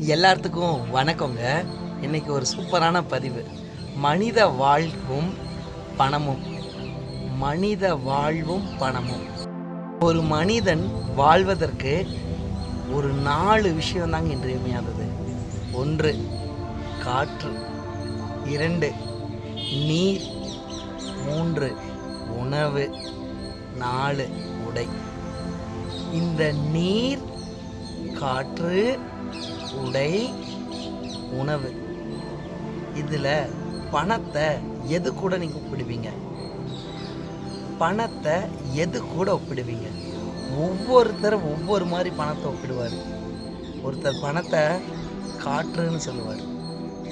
எல்லாத்துக்கும் வணக்கங்க. இன்னைக்கு ஒரு சூப்பரான பதிவு. மனித வாழ்வும் பணமும். மனித வாழ்வும் பணமும். ஒரு மனிதன் வாழ்வதற்கு ஒரு நாலு விஷயம் தாங்க இன்றியமையாதது ஒன்று காற்று. இரண்டு நீர். மூன்று உணவு. நாலு உடை. இந்த நீர் காற்று உடை உணவு. இதில் பணத்தை எது கூட நீங்கள் ஒப்பிடுவீங்க? பணத்தை எது கூட ஒப்பிடுவீங்க? ஒவ்வொருத்தர் ஒவ்வொரு மாதிரி பணத்தை ஒப்பிடுவார். ஒருத்தர் பணத்தை காற்றுன்னு சொல்லுவார்.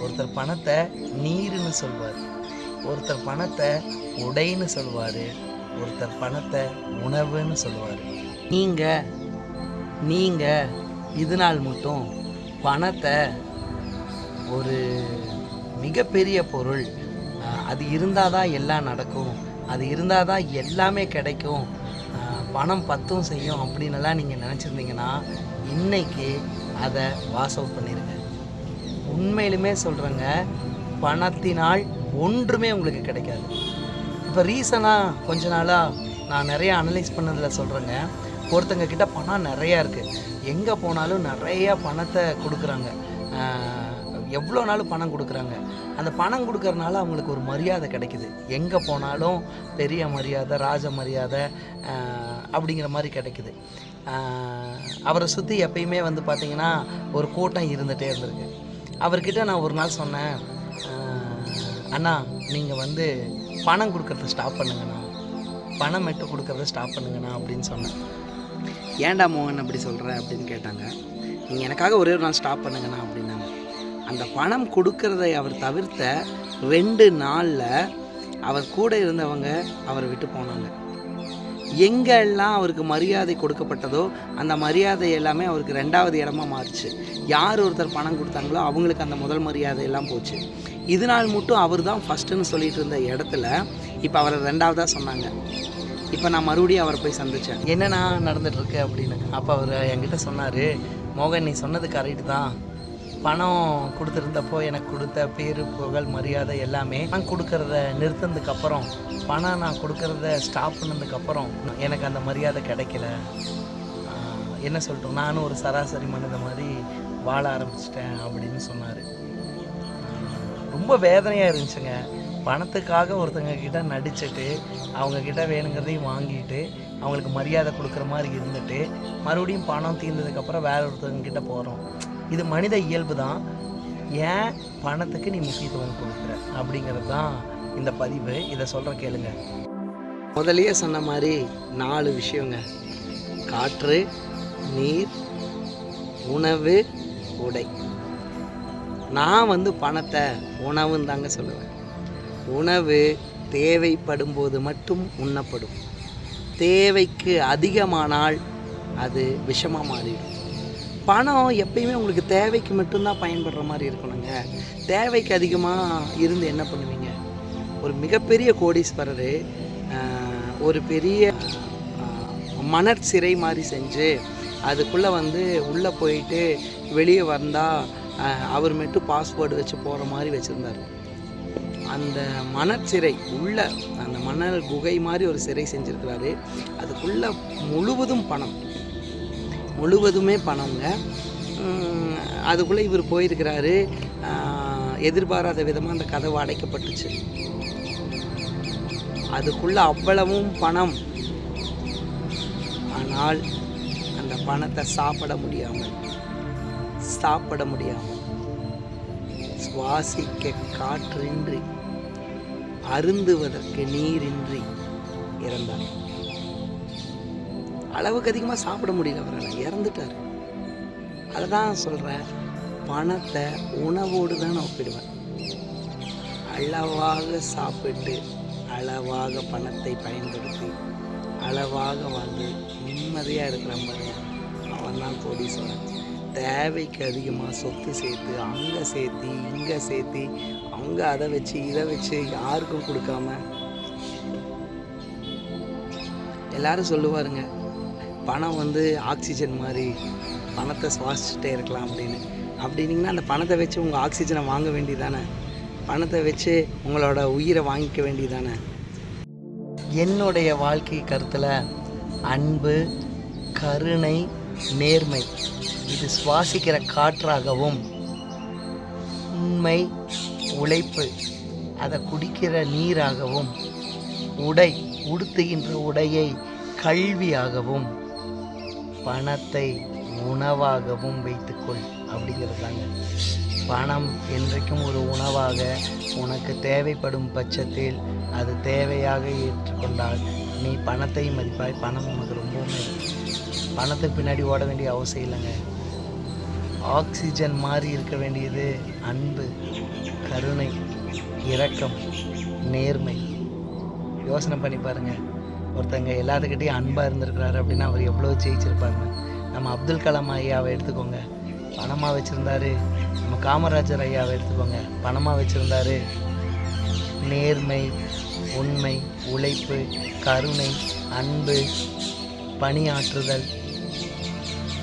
ஒருத்தர் பணத்தை நீருன்னு சொல்வார் ஒருத்தர் பணத்தை உடைன்னு சொல்லுவார். ஒருத்தர் பணத்தை உணவுன்னு சொல்லுவார். நீங்கள் நீங்கள் இது நாள் மட்டும் பணத்தை ஒரு மிகப்பெரிய பொருள். அது இருந்தால் தான் எல்லாம் நடக்கும். அது இருந்தால் தான் எல்லாமே கிடைக்கும். பணம் பத்தும் செய்யும் அப்படின்னுலாம் நீங்கள் நினச்சிருந்தீங்கன்னா இன்னைக்கு அதை வாஸ் அவுட் பண்ணிடுங்க உண்மையிலுமே சொல்கிறேங்க பணத்தினால் ஒன்றுமே உங்களுக்கு கிடைக்காது. இப்போ ரீசனாக கொஞ்ச நாளாக நான் நிறைய அனலைஸ் பண்ணதில் சொல்கிறேங்க ஒருத்தங்க கிட்ட பணம் நிறையா இருக்குது எங்கே போனாலும் நிறையா பணத்தை கொடுக்குறாங்க. எவ்வளோ நாளும் பணம் கொடுக்குறாங்க. அந்த பணம் கொடுக்கறனால அவங்களுக்கு ஒரு மரியாதை கிடைக்குது. எங்கே போனாலும் பெரிய மரியாதை ராஜ மரியாதை அப்படிங்கிற மாதிரி கிடைக்குது. அவரை சுற்றி எப்பயுமே வந்து பார்த்திங்கன்னா ஒரு கூட்டம் இருந்துகிட்டே இருந்திருக்கு. அவர்கிட்ட நான் ஒரு நாள் சொன்னேன் அண்ணா நீங்கள் வந்து பணம் கொடுக்கறத ஸ்டாப் பண்ணுங்கண்ணா. பணம் மட்டும் கொடுக்கறத ஸ்டாப் பண்ணுங்கண்ணா அப்படின்னு சொன்னேன். ஏன்டா மோகன் அப்படி சொல்கிற அப்படின்னு கேட்டாங்க. நீங்கள் எனக்காக ஒரே ஒரு நாள் ஸ்டாப் பண்ணுங்கண்ணா அப்படின்னாங்க. அந்த பணம் கொடுக்கறதை அவர் தவிர்த்த ரெண்டு நாளில் அவர் கூட இருந்தவங்க அவரை விட்டு போனாங்க. எங்கெல்லாம் அவருக்கு மரியாதை கொடுக்கப்பட்டதோ அந்த மரியாதை எல்லாமே அவருக்கு ரெண்டாவது இடமா மாறுச்சு. யார் ஒருத்தர் பணம் கொடுத்தாங்களோ அவங்களுக்கு அந்த முதல் மரியாதை எல்லாம் போச்சு. இது நாள் மட்டும் அவர் தான் ஃபஸ்ட்டுன்னு சொல்லிட்டு இருந்த இடத்துல இப்போ அவரை ரெண்டாவதாக சொன்னாங்க. இப்போ நான் மறுபடியும் அவரை போய் சந்தித்தேன் என்னண்ணா நடந்துகிட்ருக்கு அப்படின்னு. அப்போ அவர் என்கிட்ட சொன்னார் மோகன் நீ சொன்னது கரெக்டு தான். பணம் கொடுத்துருந்தப்போ எனக்கு கொடுத்த பேர் புகழ் மரியாதை எல்லாமே நான் கொடுக்கறத நிறுத்தினதுக்கப்புறம் பணம் நான் கொடுக்கறத ஸ்டாப் பண்ணதுக்கப்புறம் எனக்கு அந்த மரியாதை கிடைக்கல. என்ன சொல்லட்டும் நானும் ஒரு சராசரி மனித மாதிரி வாழ ஆரம்பிச்சிட்டேன் அப்படின்னு சொன்னார். ரொம்ப வேதனையாக இருந்துச்சுங்க. பணத்துக்காக ஒருத்தங்க கிட்ட நடிச்சுட்டு அவங்க கிட்ட வேணுங்கிறதையும் வாங்கிட்டு அவங்களுக்கு மரியாதை கொடுக்குற மாதிரி இருந்துட்டு மறுபடியும் பணம் தீர்ந்ததுக்கப்புறம் வேற ஒருத்தவங்க கிட்ட போகிறோம் இது மனித இயல்பு தான். ஏன் பணத்துக்கு நீ முக்கியத்துவம் கொடுக்குற? அப்படிங்கிறது தான் இந்த பதிவு. இதை சொல்கிற கேளுங்க. முதலியே சொன்ன மாதிரி நாலு விஷயங்க. காற்று நீர் உணவு உடை. நான் வந்து பணத்தை உணவுன்னு தாங்க சொல்லுவேன். உணவு தேவைப்படும் போது மட்டும் உண்ணப்படும். தேவைக்கு அதிகமானால் அது விஷமாக மாறிடும். பணம் எப்பயுமே உங்களுக்கு தேவைக்கு மட்டும்தான் பயன்படுற மாதிரி இருக்கணுங்க. தேவைக்கு அதிகமாக இருந்து என்ன பண்ணுவீங்க? ஒரு மிகப்பெரிய கோடீஸ்வரர் ஒரு பெரிய மணற் சிறை மாதிரி செஞ்சு அதுக்குள்ளே வந்து உள்ளே போயிட்டு வெளியே வந்தால் அவர் மட்டும் பாஸ்வேர்டு வச்சு போகிற மாதிரி வச்சுருந்தார். அந்த மணற்சிறை உள்ள அந்த மணல் குகை மாதிரி ஒரு சிறை செஞ்சுருக்கிறாரு. அதுக்குள்ளே முழுவதும் பணம். முழுவதுமே பணங்க. அதுக்குள்ளே இவர் போயிருக்கிறாரு. எதிர்பாராத விதமாக அந்த கதவு அடைக்கப்பட்டுச்சு. அதுக்குள்ள அவ்வளவும் பணம். ஆனால் அந்த பணத்தை சாப்பிட முடியாமல் சாப்பிட முடியாமல் சுவாசிக்க காற்றின்றி அருந்துவதற்கு நீரின்றி இறந்தார். அளவுக்கு அதிகமாக சாப்பிட முடியல அவரால். இறந்துட்டார். அதை தான் சொல்கிறேன் பணத்தை உணவோடு தான் நான் ஒப்பிடுவேன். அளவாக சாப்பிட்டு அளவாக பணத்தை பயன்படுத்தி அளவாக வாழ்ந்து நிம்மதியாக இருக்கிற மாதிரி அவன் தான் கோடீஸ்வரன். தேவைக்கு அதிகமாக சொத்து சேர்த்து அங்கே சேர்த்து இங்கே சேர்த்து அங்கே அதை வச்சு இதை வச்சு யாருக்கும் கொடுக்காம எல்லாரும் சொல்லுவாருங்க பணம் வந்து ஆக்சிஜன் மாதிரி பணத்தை சுவாசிச்சுட்டே இருக்கலாம் அப்படின்னு. அப்படின்னிங்கன்னா அந்த பணத்தை வச்சு உங்கள் ஆக்சிஜனை வாங்க வேண்டியதானே? பணத்தை வச்சு உங்களோட உயிரை வாங்கிக்க வேண்டியதானே? என்னுடைய வாழ்க்கை கருத்தில் அன்பு கருணை நேர்மை. இது சுவாசிக்கிற காற்றாகவும் உண்மை உழைப்பு அதை குடிக்கிற நீராகவும் உடை உடுத்துகின்ற உடையை கல்வியாகவும் பணத்தை உணவாகவும் வைத்துக்கொள் அப்படிங்கிறதாங்க. பணம் என்றைக்கும் ஒரு உணவாக உனக்கு தேவைப்படும் பட்சத்தில் அது தேவையாக ஏற்றுக்கொண்டால் நீ பணத்தை மதிப்பாய் பணம் உனக்கு ரொம்பவும் பணத்துக்கு பின்னாடி ஓட வேண்டிய அவசியம் இல்லைங்க. ஆக்சிஜன் மாதிரி இருக்க வேண்டியது அன்பு கருணை இரக்கம் நேர்மை. யோசனை பண்ணி பாருங்க. ஒருத்தங்க எல்லாத்துக்கிட்டையும் அன்பாக இருந்திருக்கிறாரு அப்படின்னா அவர் எவ்வளோ ஜெயிச்சிருப்பாருங்க. நம்ம அப்துல் கலாம் ஐயாவை எடுத்துக்கோங்க. பணமாக வச்சுருந்தாரு. நம்ம காமராஜர் ஐயாவை எடுத்துக்கோங்க. பணமாக வச்சுருந்தாரு. நேர்மை உண்மை உழைப்பு கருணை அன்பு பணியாற்றுதல்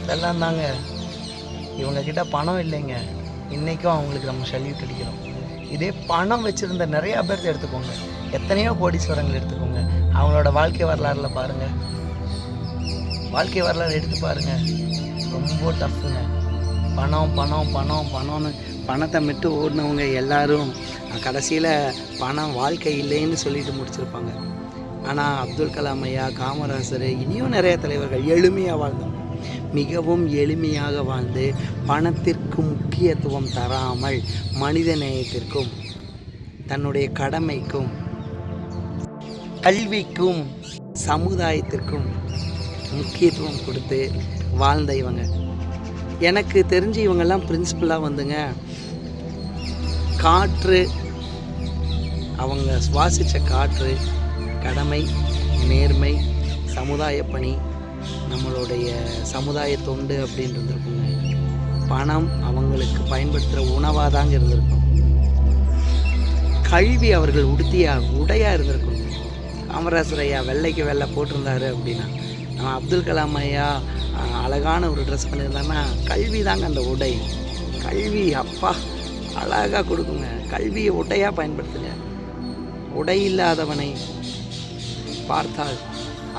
இதெல்லாம் தாங்க. இவங்கக்கிட்ட பணம் இல்லைங்க. இன்றைக்கும் அவங்களுக்கு நம்ம சல்யூட் அடிக்கிறோம். இதே பணம் வச்சுருந்த நிறையா பேர்த்த எடுத்துக்கோங்க. எத்தனையோ கோடீஸ்வரங்கள் எடுத்துக்கோங்க. அவங்களோட வாழ்க்கை வரலாறுல பாருங்கள் வாழ்க்கை வரலாறு எடுத்து பாருங்கள் ரொம்ப டஃப்புங்க பணம் பணம் பணம் பணம்னு பணத்தை விட்டு ஓடினவங்க எல்லாரும் கடைசியில் பணம் வாழ்க்கை இல்லைன்னு சொல்லிட்டு முடிச்சிருப்பாங்க. ஆனால் அப்துல் கலாம் ஐயா காமராசர் இனியும் நிறைய தலைவர்கள் எளிமையாக வாழ்ந்தவங்க. மிகவும் எளிமையாக வாழ்ந்து பணத்திற்கு முக்கியத்துவம் தராமல் மனித நேயத்திற்கும் தன்னுடைய கடமைக்கும் கல்விக்கும் சமுதாயத்திற்கும் முக்கியத்துவம் கொடுத்து வாழ்ந்த இவங்க. எனக்கு தெரிஞ்சு இவங்கெல்லாம் பிரின்சிபலாக வந்துங்க. காற்று அவங்க சுவாசித்த காற்று கடமை நேர்மை சமுதாய பணி நம்மளுடைய சமுதாய தொண்டு அப்படின்னு இருந்திருக்குங்க. பணம் அவங்களுக்கு பயன்படுத்துகிற உணவாக தாங்க இருந்திருக்கும். கல்வி அவர்கள் உடுத்தியா உடையாக இருந்திருக்கும். காமராசர் ஐயா வெள்ளைக்கு வெள்ளை போட்டிருந்தாரு அப்படின்னா நம்ம அப்துல் கலாம் ஐயா அழகான ஒரு ட்ரெஸ் பண்ணியிருந்தாங்கன்னா கல்வி தாங்க அந்த உடை. கல்வி அப்பா அழகாக கொடுக்குங்க. கல்வியை உடையாக பயன்படுத்துங்க. உடை இல்லாதவனை பார்த்தால்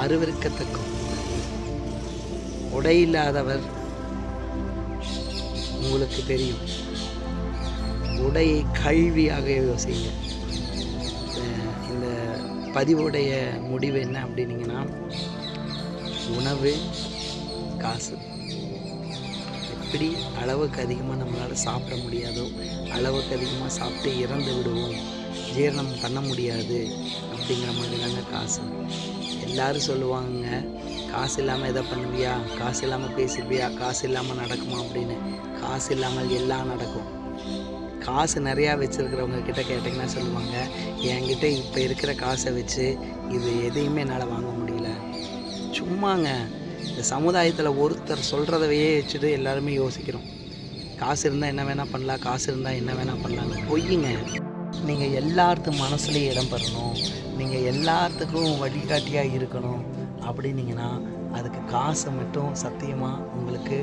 அருவருக்கத்தக்கும். உடை இல்லாதவர் உங்களுக்கு தெரியும். உடையை கல்வியாக யோசிங்க. இந்த- இந்த பதிவுடைய முடிவு என்ன அப்படின்னீங்கன்னா உணவு காசு. எப்படி அளவுக்கு அதிகமாக நம்மளால் சாப்பிட முடியாதோ அளவுக்கு அதிகமாக சாப்பிட்டு இறந்து விடுவோம். ஜீரணம் பண்ண முடியாது அப்படிங்கிற மாதிரி தாங்க காசு. எல்லாரும் சொல்லுவாங்க காசு இல்லாமல் எதை பண்ணுவியா? காசு இல்லாமல் பேசுவியா காசு இல்லாமல் நடக்குமா? அப்படின்னு. காசு இல்லாமல் எல்லாம் நடக்கும். காசு நிறையா வச்சுருக்கிறவங்க கிட்ட கேட்டிங்கன்னா சொல்லுவாங்க என்கிட்ட இப்போ இருக்கிற காசை வச்சு இது எதையுமே என்னால் வாங்க முடியல. சும்மாங்க. இந்த சமுதாயத்தில் ஒருத்தர் சொல்கிறதவையே வச்சுட்டு எல்லாருமே யோசிக்கிறோம். காசு இருந்தால் என்ன வேணால் பண்ணலாம் காசு இருந்தால் என்ன வேணால் பண்ணலாம்னு. பொய்யுங்க. நீங்கள் எல்லாத்து மனசுலையும் இடம் பெறணும். நீங்கள் எல்லாத்துக்கும் வழிகாட்டியாக இருக்கணும். அப்படின்னீங்கன்னா அதுக்கு காசு மட்டும் சத்தியமாக உங்களுக்கு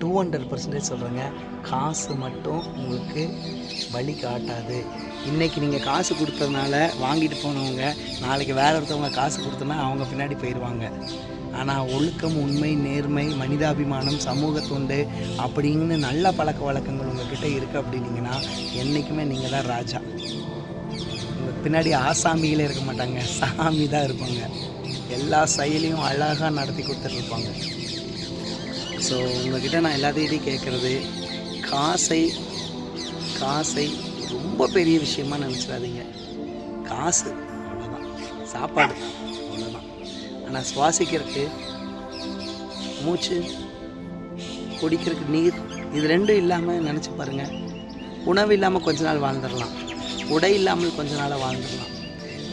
டூ ஹண்ட்ரட் பர்சன்டேஜ் சொல்கிறேங்க காசு மட்டும் உங்களுக்கு வழி காட்டாது. இன்றைக்கி நீங்கள் காசு கொடுத்ததுனால வாங்கிட்டு போனவங்க நாளைக்கு வேறு ஒருத்தவங்க காசு கொடுத்தோன்னா அவங்க பின்னாடி போயிடுவாங்க ஆனால் ஒழுக்கம் உண்மை நேர்மை மனிதாபிமானம் சமூக தொண்டு அப்படின்னு நல்ல பழக்க வழக்கங்கள் உங்ககிட்ட இருக்குது அப்படின்னீங்கன்னா என்றைக்குமே நீங்கள் தான் ராஜா. உங்கள் பின்னாடி ஆசாமிகளே இருக்க மாட்டாங்க. சாமி தான் இருப்பாங்க. எல்லா செயலையும் அழகாக நடத்தி கொடுத்துட்ருப்பாங்க. ஸோ உங்ககிட்ட நான் எல்லாத்தையும் கேட்குறது காசை காசை ரொம்ப பெரிய விஷயமா நினச்சிடாதீங்க. காசு அவ்வளோதான் சாப்பாடு. தான் ஆனால் சுவாசிக்கிறதுக்கு மூச்சு குடிக்கிறதுக்கு நீர் இது ரெண்டும் இல்லாமல் நினச்சி பாருங்கள் உணவு இல்லாமல் கொஞ்ச நாள் வாழ்ந்துடலாம். உடை இல்லாமல் கொஞ்ச நாள் வாழ்ந்துடலாம்.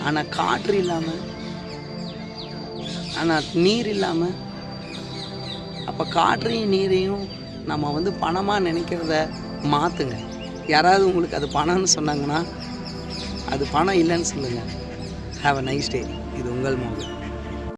ஆனால் காற்று இல்லாமல் ஆனால் நீர் இல்லாமல் அப்போ காற்றையும் நீரையும் நம்ம வந்து பணமாக நினைக்கிறத மாற்றுங்க யாராவது உங்களுக்கு அது பணம்னு சொன்னாங்கன்னா அது பணம் இல்லைன்னு சொல்லுங்கள் ஹாவ் அ நைஸ் டே இது உங்கள் மோகன்.